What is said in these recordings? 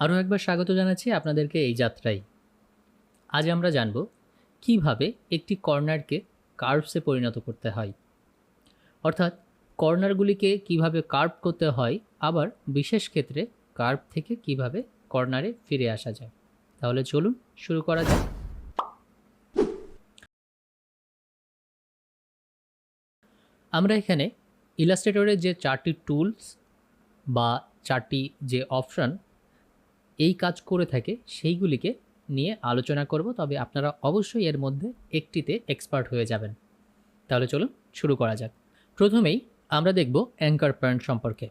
আরও একবার স্বাগত জানাচ্ছি আপনাদেরকে এই যাত্রায়। আজ আমরা জানব কীভাবে একটি কর্নারকে কার্ভসে পরিণত করতে হয়। অর্থাৎ কর্নারগুলিকে কীভাবে কার্ভ করতে হয়, আবার বিশেষ ক্ষেত্রে কার্ভ থেকে কীভাবে কর্নারে ফিরে আসা যায়। তাহলে চলুন শুরু করা যাক। আমরা এখানে ইলাস্ট্রেটরের যে চারটি টুলস বা চারটি যে অপশান এই কাজ করে থাকে, সেইগুলিকে নিয়ে আলোচনা করব। তবে আপনারা অবশ্যই এর মধ্যে একটিতে এক্সপার্ট হয়ে যাবেন। তাহলে চলুন শুরু করা যাক। প্রথমেই আমরা দেখব অ্যাঙ্কার পয়েন্ট সম্পর্কে।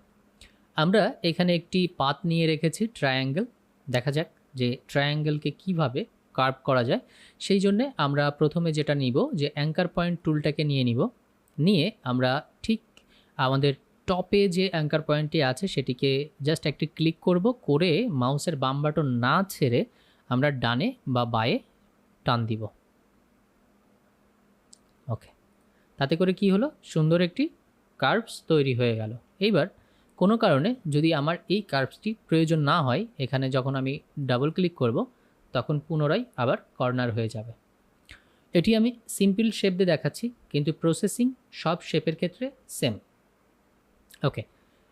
আমরা এখানে একটি পাত নিয়ে রেখেছি ট্রায়াঙ্গেল দেখা যাক যে ট্রায়াঙ্গেলকে কীভাবে কার্ভ করা যায়। সেই জন্যে আমরা প্রথমে যেটা নিব, যে অ্যাঙ্কার পয়েন্ট টুলটাকে নিয়ে নিব। নিয়ে আমরা ঠিক আমাদের টপে যে অ্যাঙ্কার পয়েন্টটি আছে সেটিকে জাস্ট একটি ক্লিক করব, করে মাউসের বাম বাটন না ছেড়ে আমরা ডানে বা বায়ে টান দিব। ওকে তাতে করে কি হলো? সুন্দর একটি কার্ভস তৈরি হয়ে গেল। এইবার কোনো কারণে যদি আমার এই কার্ভসটি প্রয়োজন না হয়, এখানে যখন আমি ডাবল ক্লিক করব, তখন পুনরায় আবার কর্নার হয়ে যাবে। এটি আমি সিম্পল শেপ দিয়ে দেখাচ্ছি, কিন্তু প্রসেসিং সব শেপের ক্ষেত্রে সেম ওকে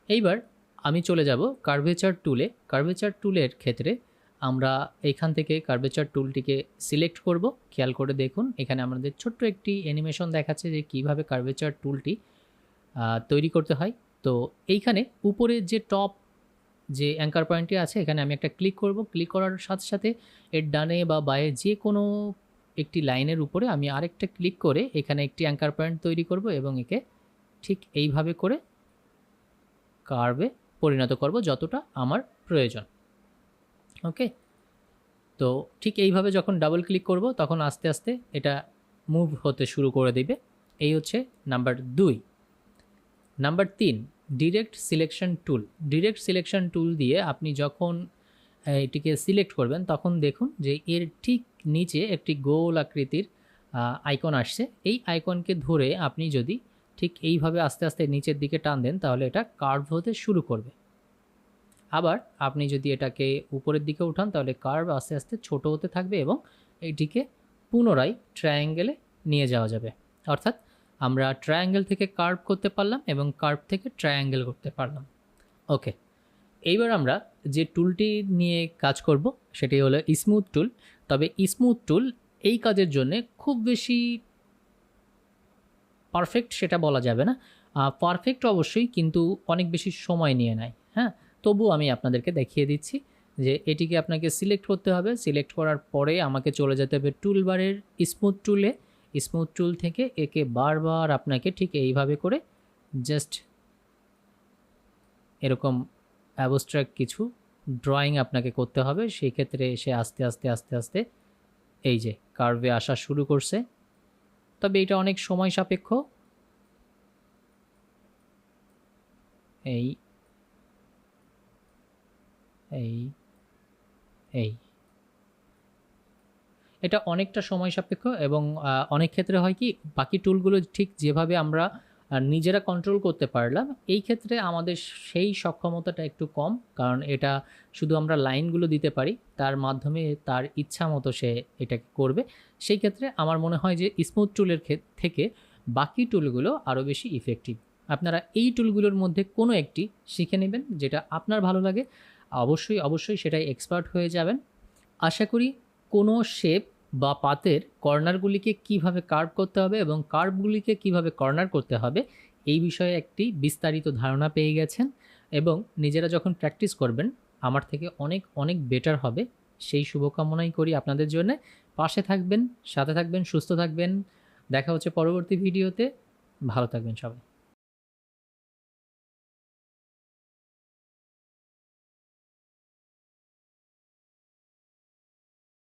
এইবার আমি চলে যাব কার্ভেচার টুলে কার্ভেচার টুলের ক্ষেত্রে আমরা এইখান থেকে কার্ভেচার টুলটিকে সিলেক্ট করব। খেয়াল করে দেখুন, এখানে আমাদের ছোট্ট একটি অ্যানিমেশন দেখাচ্ছে যে কীভাবে কার্ভেচার টুলটি তৈরি করতে হয়। তো এইখানে উপরে যে টপ যে অ্যাঙ্কার পয়েন্টটি আছে, এখানে আমি একটা ক্লিক করব। ক্লিক করার সাথে সাথে এর ডানে বা বায়ে যে কোনো একটি লাইনের উপরে আমি আরেকটা ক্লিক করে এখানে একটি অ্যাঙ্কার পয়েন্ট তৈরি করব এবং একে ঠিক এইভাবে করে কার্ভে পরিণত করব যতটা আমার প্রয়োজন। ওকে তো ঠিক এইভাবে যখন ডাবল ক্লিক করব, তখন আস্তে আস্তে এটা মুভ হতে শুরু করে দিবে। এই হচ্ছে নাম্বার দুই। নাম্বার তিন direct selection tool direct selection tool দিয়ে আপনি যখন এটিকে সিলেক্ট করবেন, তখন দেখুন যে এর ঠিক নিচে একটি গোল আকৃতির আইকন আসছে। এই আইকনকে ধরে আপনি যদি ঠিক এইভাবে আস্তে আস্তে নিচের দিকে টান দেন, তাহলে এটা কার্ভ হতে শুরু করবে। আবার আপনি যদি এটাকে উপরের দিকে উঠান, তাহলে কার্ভ আস্তে আস্তে ছোট হতে থাকবে এবং এটিকে পুনরায় ট্রায়াঙ্গেলে নিয়ে যাওয়া যাবে। অর্থাৎ আমরা ট্রায়াঙ্গেল থেকে কার্ভ করতে পারলাম এবং কার্ভ থেকে ট্রায়াঙ্গেল করতে পারলাম। ওকে এইবার আমরা যে টুলটি নিয়ে কাজ করব, সেটি হলো স্মুথ টুল তবে স্মুথ টুল এই কাজের জন্যে খুব বেশি পারফেক্ট সেটা বলা যাবে না। পারফেক্ট অবশ্যই কিন্তু অনেক বেশি সময় নিয়ে নেয় হ্যাঁ? তবু আমি আপনাদেরকে দেখিয়ে দিচ্ছি যে এটিকে আপনাকে সিলেক্ট করতে হবে। সিলেক্ট করার পরে আমাকে চলে যেতে হবে টুলবারের স্মুথ টুলে স্মুথ টুল থেকে একে বারবার আপনাকে ঠিক এইভাবে করে জাস্ট এরকম অ্যাবস্ট্রাক্ট কিছু ড্রয়িং আপনাকে করতে হবে। সেই ক্ষেত্রে সে আস্তে আস্তে আস্তে আস্তে এই যে কার্ভে আসা শুরু করছে। তবে এটা অনেক সময় সাপেক্ষ। এই। এই। এই। এটা অনেকটা সময় সাপেক্ষ এবং অনেক ক্ষেত্রে হয় কি, বাকি টুলগুলো ঠিক যেভাবে আমরা নিজেরা কন্ট্রোল করতে পারলাম, এই ক্ষেত্রে আমাদের সেই সক্ষমতাটা একটু কম, কারণ এটা শুধু আমরা লাইনগুলো দিতে পারি, তার মাধ্যমে তার ইচ্ছা মতো সে এটাকে করবে। সেই ক্ষেত্রে আমার মনে হয় যে স্মুথ টুলের থেকে বাকি টুলগুলো আরও বেশি ইফেক্টিভ আপনারা এই টুলগুলোর মধ্যে কোনো একটি শিখে নেবেন যেটা আপনার ভালো লাগে। অবশ্যই অবশ্যই সেটাই এক্সপার্ট হয়ে যাবেন। আশা করি কোনো শেপ বা পাতের কর্নারগুলিকে কীভাবে কার্ভ করতে হবে এবং কার্ভগুলিকে কীভাবে কর্নার করতে হবে, এই বিষয়ে একটি বিস্তারিত ধারণা পেয়ে গেছেন এবং নিজেরা যখন প্র্যাকটিস করবেন, আমার থেকে অনেক অনেক বেটার হবে। সেই শুভকামনাই করি আপনাদের জন্য। পাশে থাকবেন, সাথে থাকবেন, সুস্থ থাকবেন। দেখা হচ্ছে পরবর্তী ভিডিওতে ভালো থাকবেন সবাই।